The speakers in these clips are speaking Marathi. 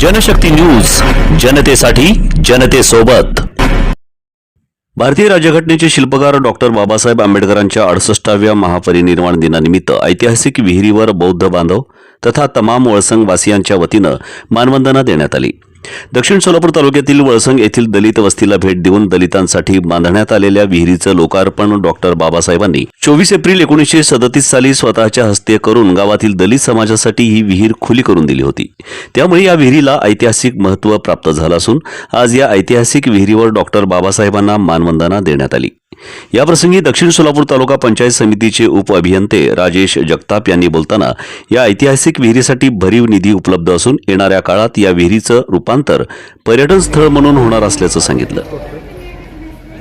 जनशक्ती न्यूज जनतेसाठी जनतेसोबत. भारतीय राज्यघटनेचे शिल्पकार डॉक्टर बाबासाहेब आंबेडकरांच्या अडसष्टाव्या महापरिनिर्वाण दिनानिमित्त ऐतिहासिक विहिरीवर बौद्ध बांधव तथा तमाम वळसंग वासियांच्या वतीनं मानवंदना देण्यात आली. दक्षिण सोलापूर तालुक्यातील वळसंग येथील दलित वस्तीला भेट देऊन दलितांसाठी बांधण्यात आलेल्या विहिरीचं लोकार्पण डॉक्टर बाबासाहेबांनी. चोवीस एप्रिल एकोणीसशे सदतीस साली स्वतःच्या हस्ते करून गावातील दलित समाजासाठी ही विहीर खुली करून दिली होती. त्यामुळे या विहिरीला ऐतिहासिक महत्त्व प्राप्त झालं असून आज या ऐतिहासिक विहिरीवर डॉक्टर बाबासाहेबांना मानवंदना देण्यात आली. याप्रसंगी दक्षिण सोलापूर तालुका पंचायत समितीचे उपअभियंते राजेश जगताप यांनी बोलताना या ऐतिहासिक विहिरीसाठी भरीव निधी उपलब्ध असून येणाऱ्या काळात या विहिरीचं रूपांतर पर्यटन स्थळ म्हणून होणार असल्याचं सांगितलं.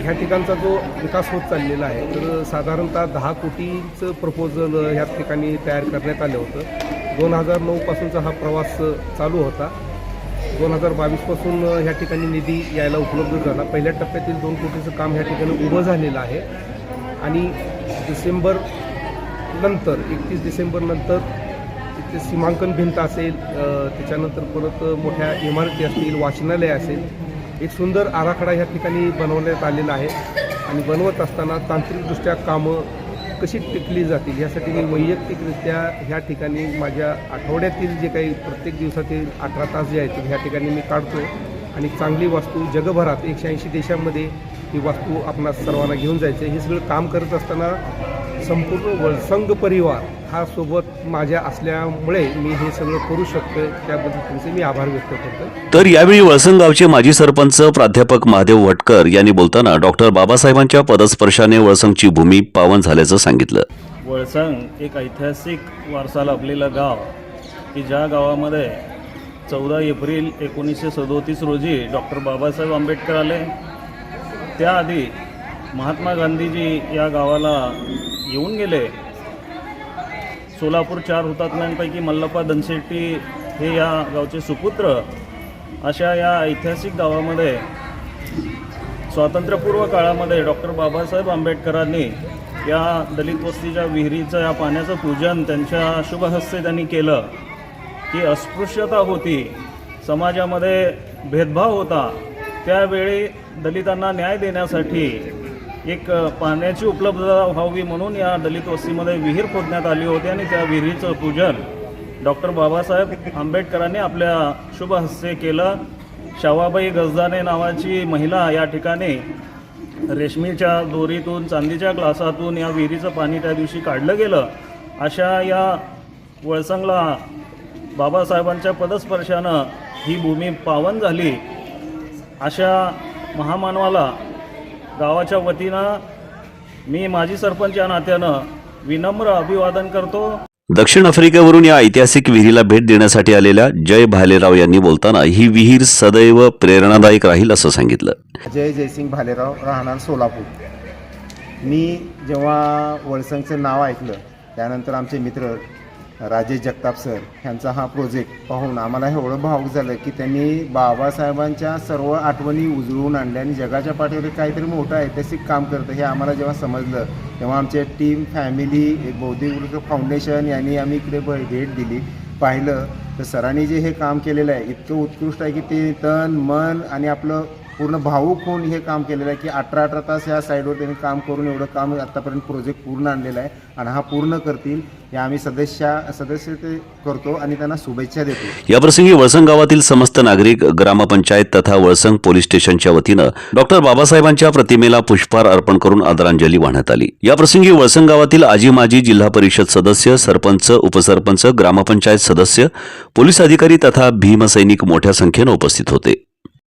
ह्या ठिकाणचा जो विकास होत चाललेला आहे तर साधारणतः दहा कोटीचं प्रपोजल ह्या ठिकाणी तयार करण्यात आलं होतं. दोन हजार नऊपासूनचा हा प्रवास चालू होता. दोन हजार बावीसपासून ह्या ठिकाणी निधी यायला उपलब्ध झाला. पहिल्या टप्प्यातील दोन कोटीचं काम ह्या ठिकाणी उभं झालेलं आहे. आणि डिसेंबर नंतर एकतीस डिसेंबर नंतर तिथे सीमांकन भिंत असेल त्याच्यानंतर परत मोठ्या इमारती असतील वाचनालय असेल एक सुंदर आराखडा ह्या ठिकाणी बनवण्यात आलेला आहे. आणि बनवत असताना तांत्रिकदृष्ट्या कामं कशी टिकली जातील यासाठी मी वैयक्तिकरित्या ह्या ठिकाणी माझ्या आठवड्यातील जे काही प्रत्येक दिवसातील अठरा तास जे आहेत ह्या ठिकाणी मी काढतो आणि चांगली वास्तू जगभरात एकशे ऐंशी देशामध्ये ही वास्तू आपणा सर्वांना घेऊन जायचं हे सगळं काम करत असताना संपूर्ण वळसंग परिवार हा सोबत माझ्या असल्यामुळे मी हे सगळं करू शकतो त्याबद्दल तुमचे मी आभार व्यक्त करतो तर यावेळी वळसंग गावचे माजी सरपंच प्राध्यापक महादेव वटकर यांनी बोलताना डॉक्टर बाबासाहेबांच्या पदस्पर्शाने वळसंगची भूमी पावन झाल्याचं सांगितलं. वळसंग एक ऐतिहासिक वारसा लाभलेलं गाव की ज्या गावामध्ये चौदा एप्रिल एकोणीसशे सदोतीस रोजी डॉक्टर बाबासाहेब आंबेडकर आले त्याआधी महात्मा गांधीजी या गावाला येऊन गेले. सोलापूर चार हुतात्म्यांपैकी मल्लप्पा दनशेट्टी हे या गावचे सुपुत्र. अशा या ऐतिहासिक गावामध्ये स्वातंत्र्यपूर्व काळामध्ये डॉक्टर बाबासाहेब आंबेडकरांनी या दलित वस्तीच्या विहिरीचं या पाण्याचं पूजन त्यांच्या शुभहस्ते त्यांनी केलं. की अस्पृश्यता होती. समाजामध्ये भेदभाव होता. त्यावेळी दलितांना न्याय देण्यासाठी एक पाण्याची उपलब्धता व्हावी म्हणून या दलित वस्तीमध्ये विहीर खोदण्यात आली होती आणि त्या विहिरीचं पूजन डॉक्टर बाबासाहेब आंबेडकरांनी आपल्या शुभ हस्ते केलं. शावाबाई गजदाने नावाची महिला या ठिकाणी रेशमीच्या दोरीतून चांदीच्या ग्लासातून या विहिरीचं पाणी त्या दिवशी काढलं गेलं. अशा या वळसंगला बाबासाहेबांच्या पदस्पर्शानं ही भूमी पावन झाली. अशा महामानवाला गावाच्या वतीनं मी माजी सरपंच या नात्यानं विनम्र अभिवादन करतो. दक्षिण आफ्रिकेवरून या ऐतिहासिक विहिरीला भेट देण्यासाठी आलेल्या जय भालेराव यांनी बोलताना ही विहीर सदैव प्रेरणादायक राहील असं सांगितलं. अजय जयसिंग भालेराव राहणार सोलापूर. मी जेव्हा वळसंगचं नाव ऐकलं त्यानंतर आमचे मित्र राजेश जगताप सर ह्यांचा हा प्रोजेक्ट पाहून आम्हाला एवढं भावूक झालं की त्यांनी बाबासाहेबांच्या सर्व आठवणी उजळून आणल्या आणि जगाच्या पाठीवर काहीतरी मोठं ऐतिहासिक काम करतं हे आम्हाला जेव्हा समजलं तेव्हा आमचे टीम फॅमिली एक बौद्धिक फाउंडेशन यांनी आम्ही इकडे भेट दिली पाहिलं. तर सरांनी जे हे काम केलेलं आहे इतकं उत्कृष्ट आहे की ते तन मन आणि आपलं पूर्ण भावूक होऊन हे काम केलेलं आहे की अठरा अठरा तास या साईडवर त्यांनी काम करून एवढं काम आत्तापर्यंत प्रोजेक्ट पूर्ण आणलेला आहे आणि हा पूर्ण करतील या आम्ही सदस्य सदस्य ते करतो आणि त्यांना शुभेच्छा देतो. याप्रसंगी वळसंग गावातील समस्त नागरिक ग्रामपंचायत तथा वळसंग पोलीस स्टेशनच्या वतीनं डॉक्टर बाबासाहेबांच्या प्रतिमेला पुष्पहार अर्पण करून आदरांजली वाहण्यात आली. याप्रसंगी वळसंग गावातील आजी माजी जिल्हा परिषद सदस्य सरपंच उपसरपंच ग्रामपंचायत सदस्य पोलीस अधिकारी तथा भीमसैनिक मोठ्या संख्येनं उपस्थित होते.